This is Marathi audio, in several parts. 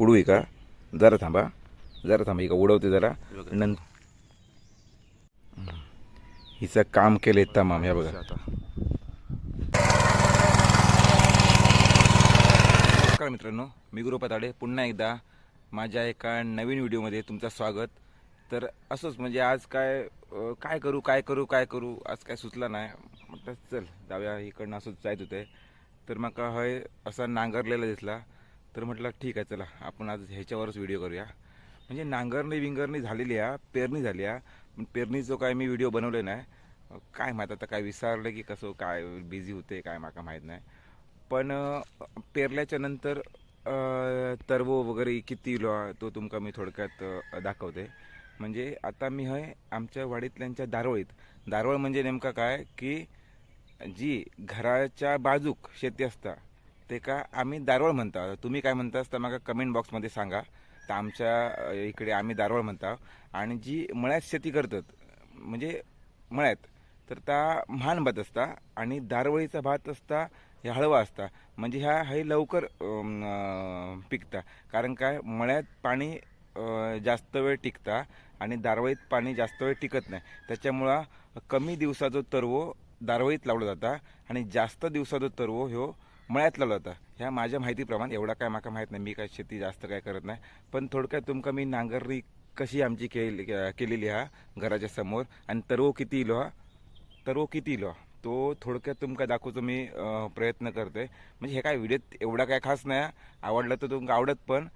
उडू का जरा थांबा. जरा थांबा का उडवते जरा. नंतर हिचं काम केले तमाम ह्या बघा. नमस्कार मित्रांनो मी गुरु पताडे. पुन्हा एकदा माझ्या एका नवीन व्हिडिओमध्ये तुमचं स्वागत. तर असंच म्हणजे आज काय काय करू काय करू काय करू आज काय सुचलं नाही. म्हटलं चल जाऊया इकडनं असंच जायत होते तर मग हय असा नांगरलेला दिसला. तर म्हटलं ठीक आहे चला आपण आज ह्याच्यावरच व्हिडिओ करूया. म्हणजे नांगरणी विंगरणी झालेली आहे पेरणी झाली आहे पण पेरणी जो काय मी व्हिडिओ बनवले नाही. काय माहीत आता काय विसरलं की कसं काय बिझी होते काय माका माहीत नाही. पण पेरल्याच्या नंतर तरवो वगैरे किती लो तो तुमका मी थोडक्यात दाखवते. म्हणजे आता मी हय आमच्या वाडीतल्यांच्या दारवळीत दारवळ म्हणजे नेमका काय की जी घराच्या बाजूक शेती असता ते का आम्ही दारवळ म्हणता. तुम्ही काय म्हणता तर मला कमेंट बॉक्समध्ये सांगा. तर आमच्या इकडे आम्ही दारवळ म्हणता. आणि जी मळ्यात शेती करतात म्हणजे मळ्यात तर त्या म्हान भात असता आणि दारवळीचा भात असता हे हळवा असता. म्हणजे ह्या हे लवकर पिकता. कारण काय मळ्यात पाणी जास्त वेळ टिकता आणि दारवळीत पाणी जास्त वेळ टिकत नाही. त्याच्यामुळं कमी दिवसाचा तरवो दारवळीत लावला जाता आणि जास्त दिवसाचा तरवो ह्यो मळ्यात लावला ह्या माझ्या माहितीप्रमाणे एवढा काय माका माहीत नाही. मी काय शेती जास्त काय करत नाही. पण थोडक्यात तुमका मी नांगरणी कशी आमची केली केलेली हा घराच्या समोर. आणि तरव किती इलो हा? तरव किती इलो हा? तो थोडक्यात तुमका दाखवतो मी प्रयत्न करते. म्हणजे हे काय व्हिडिओत एवढा काय खास नाही आवडलं तर तुमका आवडत पण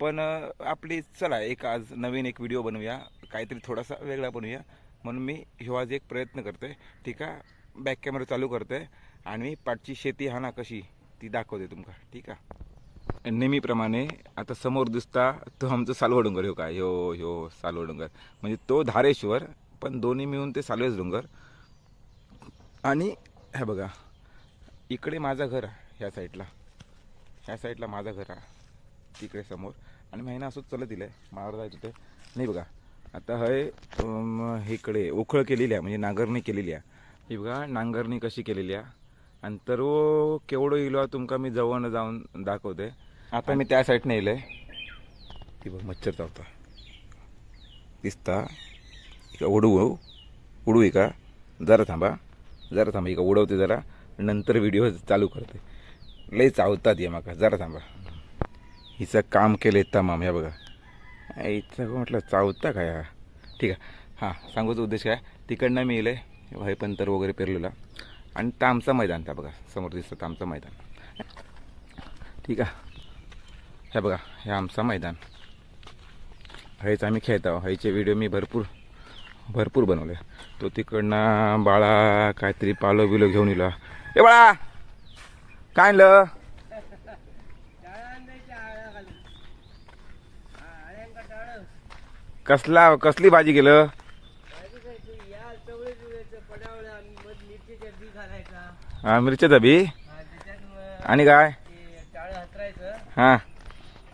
पण आपली चला एक आज नवीन एक व्हिडिओ बनवूया. काहीतरी थोडासा वेगळा बनवूया. म्हणून मी ह्यो आज एक प्रयत्न करते. ठीक आहे बॅक कॅमेरा चालू करते. आणि पाटची पाठची शेती हा ना कशी? ती दाखवते तुमका ठीक आहे? नेहमीप्रमाणे आता समोर दिसता तो आमचं सालवा डोंगर हो काय हो हो सालवा डोंगर. म्हणजे तो धारेश्वर पण दोन्ही मिळून ते सालवेच डोंगर. आणि हे बघा इकडे माझं घर आहे ह्या साईडला. ह्या साईडला माझं घर आहे तिकडे समोर. आणि महिना असंच चलत दिलं आहे मावर जायचं ते नाही बघा आता हय इकडे ओखळ केलेली आहे म्हणजे नांगरणी केलेली आहे. ही बघा नांगरणी कशी केलेली आहे. आणि तर केवढं इलो तुमका मी जवळ जाऊन दाखवते. आता मी त्या साईडने येईल ती बघ मच्छर चावता. दिसता. इका उडवू उडू. का जरा थांबा. जरा थांबा इका उडवते जरा. नंतर व्हिडिओ चालू करते. लय चावतात या माका. जरा थांबा. हिचं काम केले तमाम या बघा. हिचं म्हटलं चावता काय हा ठीक आहे. हां सांगूचा उद्देश काय? तिकडनं मी येले भाईपंतर वगैरे पेरलेला. आणि तर मैदान त्या बघा समोर दिसतं तर आमचं मैदान. ठीक आहे. हे बघा हे आमचं मैदान. हेच आम्ही खेळत आहोत. ह्याचे व्हिडिओ मी भरपूर भरपूर बनवले. तो तिकडनं बाळा काहीतरी पालो बिलो घेऊन येलो ए बाळा! काय आणलं? कसला कसली भाजी गेलं हा मिरच्याचा बी? आणि काय? हा.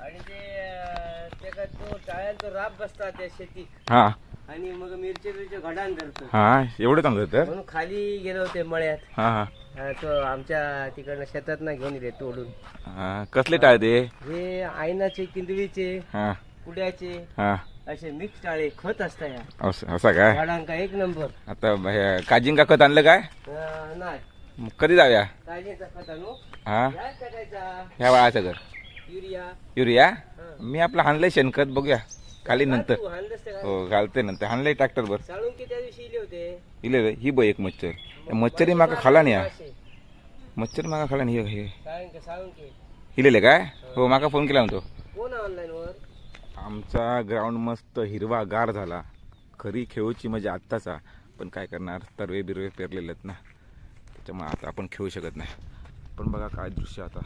आणि ते तो टाळ्यांचा राब बसतात त्या हा. आणि मग मिरची मिरची घडान करतो हा एवढं चांगलं तर? म्हणून खाली गेलो होते मळ्यात. हा हा. तो आमच्या तिकडनं शेतात ना घेऊन येते तोडून. हा कसले टाळ ते? हे आयनाचे किंदळीचे हा. कुड्याचे हा. असे मिक्स टाळे खत असतात या. असं असा काय? झाडांका एक नंबर. आता हे काजिंका खत आणलं काय? अं, नाही. मग कधी जाऊया? हा? ह्या बाळाचं घर. युरिया. युरिया. मी आपलं हाणलंय शेणखत बघूया. खाली नंतर? हो घालते नंतर. हाणलंय ट्रॅक्टर वर. इले रे ही बघ एक मच्छर. मच्छरी माका खाला नाही. मच्छर माका खाला नाही हे. इलेले काय? हो. माका फोन केला म्हणतो कोण ऑनलाईन वर? आमचा ग्राउंड मस्त हिरवा गार झाला. खरी खेळूची मजा आत्ताचा. पण काय करणार? तरवे बिरवे पेरलेले आहेत ना. त्याच्यामुळे आता आपण खेळू शकत नाही. पण बघा काय दृश्य आता.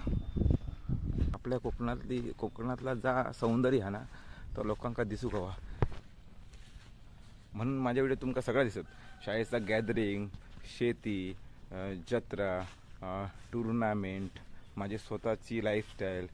आपल्या कोकणातली कोकणातला जा सौंदर्य हा ना तो लोकांका दिसू कवा म्हणून माझ्या व्हिडिओ तुमका सगळा दिसत. शाळेचा गॅदरिंग शेती जत्रा टुर्नामेंट माझी स्वतःची लाईफस्टाईल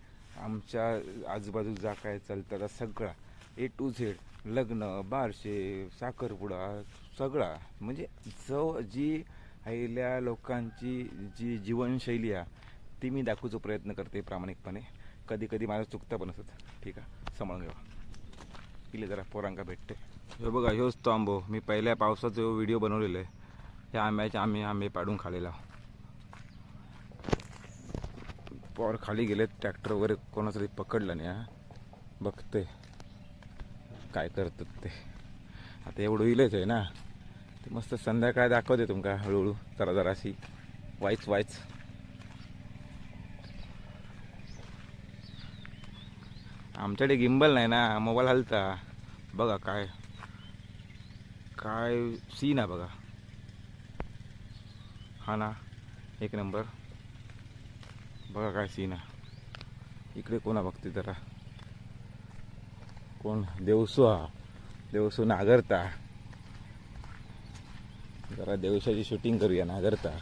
आमच्या आजूबाजू जा काय चालतं सगळा. ए टू झेड लग्न बारशे साखरपुडा सगळा. म्हणजे जव जी आईल्या लोकांची जी जीवनशैली आहे ती मी दाखवूचा प्रयत्न करते प्रामाणिकपणे. कधी कधी माझं चुकता पण असत ठीक आहे सांभाळून घेवा इले जरा पोरांका भेटते. हे बघा ह्योच तो आंबो. मी पहिल्या पावसाचा जो व्हिडिओ बनवलेला आहे. ह्या आंब्याचे आम्ही आंबे पाडून खालेला पोर खाली गेलेत ट्रॅक्टर वगैरे कोणाचं तरी पकडलं नाही हा. बघते. काय करतात ते. आता एवढं इलेच आहे ना. ते मस्त संध्याकाळ दाखवते तुमका हळूहळू जरा जराशी. वाईच वाईच. आमच्याकडे गिंबल नाही ना मोबाईल हलता. बघा काय काय सीन आहे बघा. हा ना एक नंबर. बघा काय सीन आहे. इकडे कोणा बघते जरा. कोण? देवसू हा देवसू नागरता. जरा देवशाची शूटिंग करूया नागरता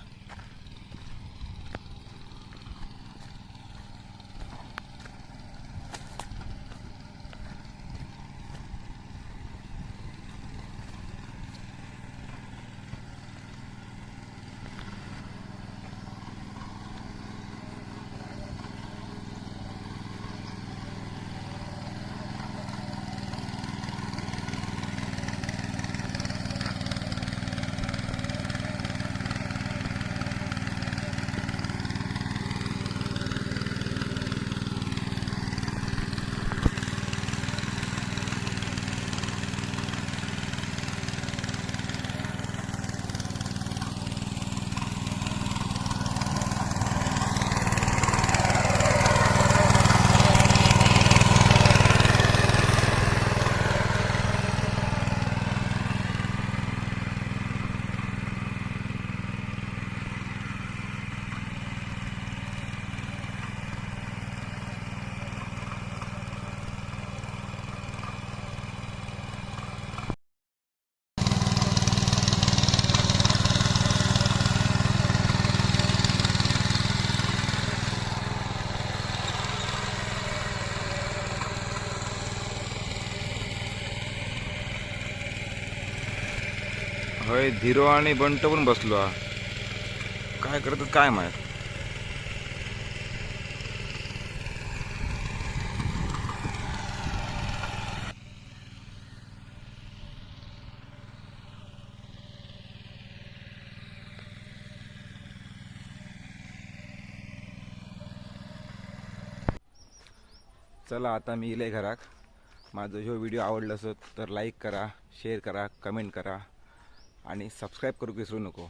होय धीरो आणि बंट पण बसलो हा. काय करतात काय माहीत? चला आता मी इले घराक. माझं जो व्हिडिओ आवडला असत तर लाईक करा शेअर करा कमेंट करा. आणि सबस्क्राईब करू विसरू नको.